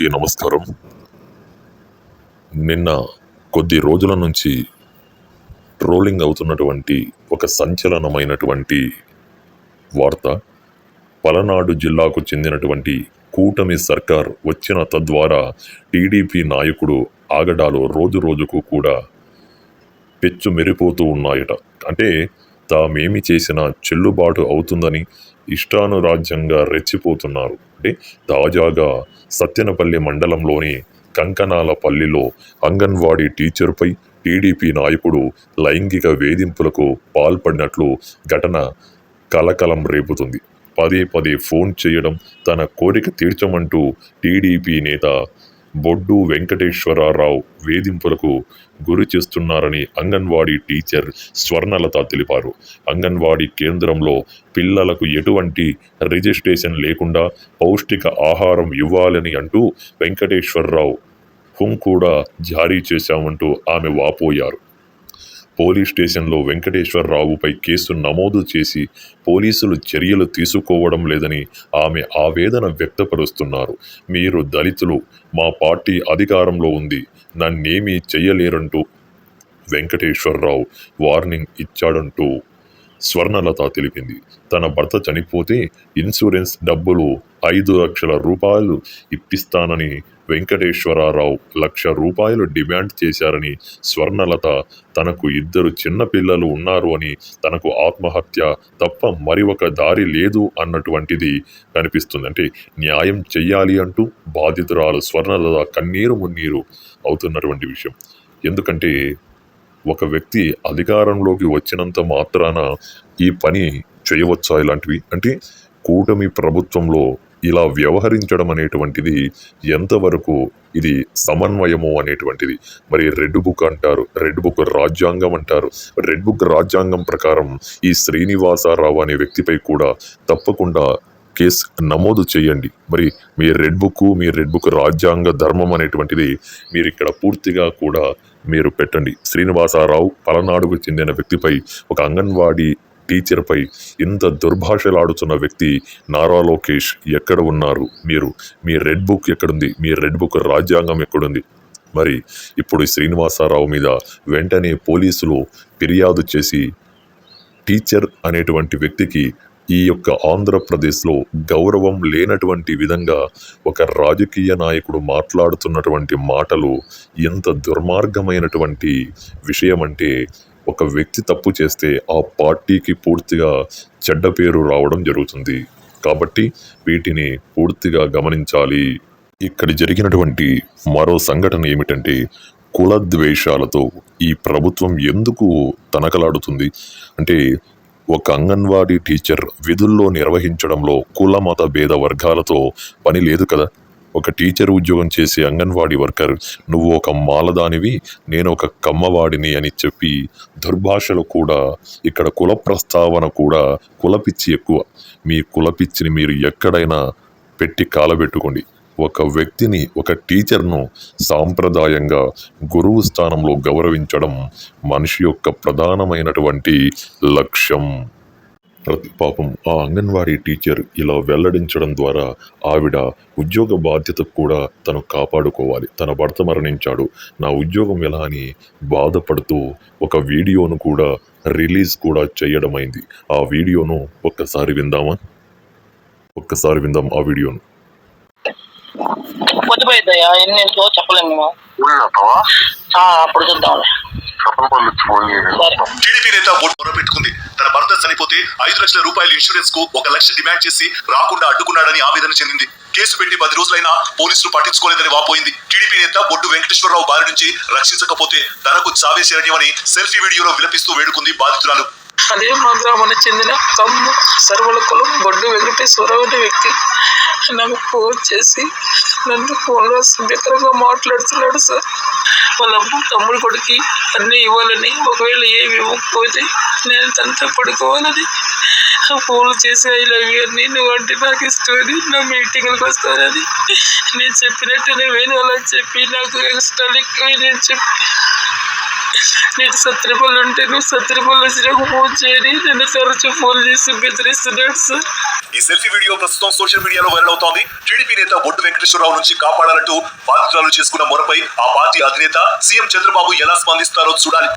అందరికీ నమస్కారం. నిన్న కొద్ది రోజుల నుంచి ట్రోలింగ్ అవుతున్నటువంటి ఒక సంచలనమైనటువంటి వార్త. పలనాడు జిల్లాకు చెందినటువంటి కూటమి సర్కార్ వచ్చిన తద్వారా టీడీపీ నాయకుడు ఆగడాలు రోజు రోజుకు కూడా పెచ్చు మెరిపోతూ ఉన్నాయట. అంటే తామేమి చేసినా చెల్లుబాటు అవుతుందని ఇష్టానురాజ్యంగా రెచ్చిపోతున్నారు. అంటే తాజాగా సత్యనపల్లి మండలంలోని కంకనాలపల్లిలో అంగన్వాడీ టీచర్పై టీడీపీ నాయకుడు లైంగిక వేధింపులకు పాల్పడినట్లు ఘటన కలకలం రేపుతుంది. పదే పదే ఫోన్ చేయడం తన కోరిక తీర్చమంటూ టీడీపీ నేత బొడ్డు వెంకటేశ్వరరావు వేధింపులకు గురి చేస్తున్నారని అంగన్వాడీ టీచర్ స్వర్ణలత తెలిపారు. అంగన్వాడీ కేంద్రంలో పిల్లలకు ఎటువంటి రిజిస్ట్రేషన్ లేకుండా పౌష్టిక ఆహారం ఇవ్వాలని అంటూ వెంకటేశ్వరరావు హుం కూడా జారీ చేశామంటూ ఆమె వాపోయారు. పోలీస్ స్టేషన్లో వెంకటేశ్వరరావుపై కేసు నమోదు చేసి పోలీసులు చర్యలు తీసుకోవడం లేదని ఆమె ఆవేదన వ్యక్తపరుస్తున్నారు. మీరు దళితులు మా పార్టీ అధికారంలో ఉంది. నన్నేమీ చెయ్యలేరంటూ వెంకటేశ్వరరావు వార్నింగ్ ఇచ్చాడంటూ స్వర్ణలత తెలిపింది. తన భర్త చనిపోతే ఇన్సూరెన్స్ డబ్బులు ఐదు లక్షల రూపాయలు ఇప్పిస్తానని వెంకటేశ్వరరావు లక్ష రూపాయలు డిమాండ్ చేశారని స్వర్ణలత తనకు ఇద్దరు చిన్న పిల్లలు ఉన్నారు అని తనకు ఆత్మహత్య తప్ప మరి ఒక దారి లేదు అన్నటువంటిది కనిపిస్తుంది. అంటే న్యాయం చెయ్యాలి అంటూ బాధితురాలు స్వర్ణలత కన్నీరు మున్నీరు అవుతున్నటువంటి విషయం. ఎందుకంటే ఒక వ్యక్తి అధికారంలోకి వచ్చినంత మాత్రాన ఈ పని చేయవచ్చా ఇలాంటివి? అంటే కూటమి ప్రభుత్వంలో ఇలా వ్యవహరించడం అనేటువంటిది ఎంతవరకు ఇది సమన్వయము అనేటువంటిది. మరి రెడ్ బుక్ అంటారు రెడ్ బుక్ రాజ్యాంగం అంటారు. రెడ్ బుక్ రాజ్యాంగం ప్రకారం ఈ శ్రీనివాసరావు అనే వ్యక్తిపై కూడా తప్పకుండా కేసు నమోదు చేయండి. మరి మీ రెడ్ బుక్ మీ రెడ్ బుక్ రాజ్యాంగ ధర్మం అనేటువంటిది మీరు ఇక్కడ పూర్తిగా కూడా మీరు పెట్టండి. శ్రీనివాసరావు పలనాడుకు చెందిన వ్యక్తిపై ఒక అంగన్వాడీ టీచర్పై ఇంత దుర్భాషలాడుతున్న వ్యక్తి నారా లోకేష్ ఎక్కడ ఉన్నారు? మీరు మీ రెడ్ బుక్ ఎక్కడుంది? మీ రెడ్ బుక్ రాజ్యాంగం ఎక్కడుంది? మరి ఇప్పుడు శ్రీనివాసరావు మీద వెంటనే పోలీసులు ఫిర్యాదు చేసి టీచర్ అనేటువంటి వ్యక్తికి ఈ యొక్క ఆంధ్రప్రదేశ్లో గౌరవం లేనటువంటి విధంగా ఒక రాజకీయ నాయకుడు మాట్లాడుతున్నటువంటి మాటలు ఎంత దుర్మార్గమైనటువంటి విషయం అంటే ఒక వ్యక్తి తప్పు చేస్తే ఆ పార్టీకి పూర్తిగా చెడ్డ పేరు రావడం జరుగుతుంది. కాబట్టి వీటిని పూర్తిగా గమనించాలి. ఇక్కడ జరిగినటువంటి మరో సంఘటన ఏమిటంటే కుల ద్వేషాలతో ఈ ప్రభుత్వం ఎందుకు తనకలాడుతుంది? అంటే ఒక అంగన్వాడీ టీచర్ విధుల్లో నిర్వహించడంలో కుల మత భేద వర్గాలతో పని లేదు కదా? ఒక టీచర్ ఉద్యోగం చేసే అంగన్వాడీ వర్కర్ నువ్వు ఒక మాలదానివి నేను ఒక కమ్మవాడిని అని చెప్పి దుర్భాషలు కూడా ఇక్కడ కుల ప్రస్తావన కూడా కులపిచ్చి ఎక్కువ. మీ కులపిచ్చిని మీరు ఎక్కడైనా పెట్టి కాలబెట్టుకోండి. ఒక వ్యక్తిని ఒక టీచర్ను సాంప్రదాయంగా గురువు స్థానంలో గౌరవించడం మనిషి యొక్క ప్రధానమైనటువంటి లక్ష్యం. ప్రతి పాపం ఆ అంగన్వాడీ టీచర్ ఇలా వెల్లడించడం ద్వారా ఆవిడ ఉద్యోగ బాధ్యత కూడా తను కాపాడుకోవాలి. తన భర్త మరణించాడు. నా ఉద్యోగం ఎలా అని బాధపడుతూ ఒక వీడియోను కూడా రిలీజ్ కూడా చేయడమైంది. ఆ వీడియోను ఒక్కసారి విందామా? ఒక్కసారి విందాం ఆ వీడియోను. పొద్దుపోయిద్దయ్యా ఎన్నింటికో చెప్పలేము మేము ఉన్నతవా ఆ, అప్పుడు టీడీపీ నేత మొరపెట్టుకుంది. తన భర్త చనిపోతే ఐదు లక్షల రూపాయల ఇన్సూరెన్స్కు ఒక లక్ష డిమాండ్ చేసి రాకుండా అడ్డుకున్నాడని ఆవేదన చెందింది. కేసు పెట్టి పది రోజులైనా పోలీసులు పట్టించుకోలేదని వాపోయింది. టీడీపీ నేత బొడ్డు వెంకటేశ్వరరావు బారి నుంచి రక్షించకపోతే తనకు చావే శరణ్యమని సెల్ఫీ వీడియోలో విలపిస్తూ వేడుకుంది బాధితురాలు. అదే మా గ్రామానికి చెందిన తమ్ము సర్వల కులం గొడ్డు వెంకటేశ్వర అనే వ్యక్తి నాకు ఫోన్ చేసి నన్ను ఫోన్లో అసభ్యకరంగా మాట్లాడుతున్నాడు సార్. వాళ్ళ అమ్మ తమ్ముడు కొడుకు అన్నీ ఇవ్వాలని ఒకవేళ ఏమి ఇవ్వకపోతే నేను తనతో పడుకోవాలని ఫోన్లు చేసి ఐ లవ్ యూ అని నువ్వు అంటే నాకు ఇష్టమని నా మీటింగ్లకు వస్తానని నేను చెప్పినట్టు నేను అలా చెప్పి నాకు ఇష్టాలు ఎక్కువ నేను చెప్పి నేను సత్రపల్లి ఉంటే నువ్వు సత్రపల్లి వచ్చినాక ఫోన్ చేయని నన్ను తరచు ఫోన్ చేసి బెదిరిస్తున్నాడు సార్. ఈ సెల్ఫీ వీడియో ప్రస్తుతం సోషల్ మీడియాలో వైరల్ అవుతోంది. టీడీపీ నేత బొడ్డు వెంకటేశ్వరరావు నుంచి కాపాడాలంటూ బాధితురాలు చేసుకున్న మొరపై ఆ పార్టీ అధినేత సీఎం చంద్రబాబు ఎలా స్పందిస్తారో చూడాలి.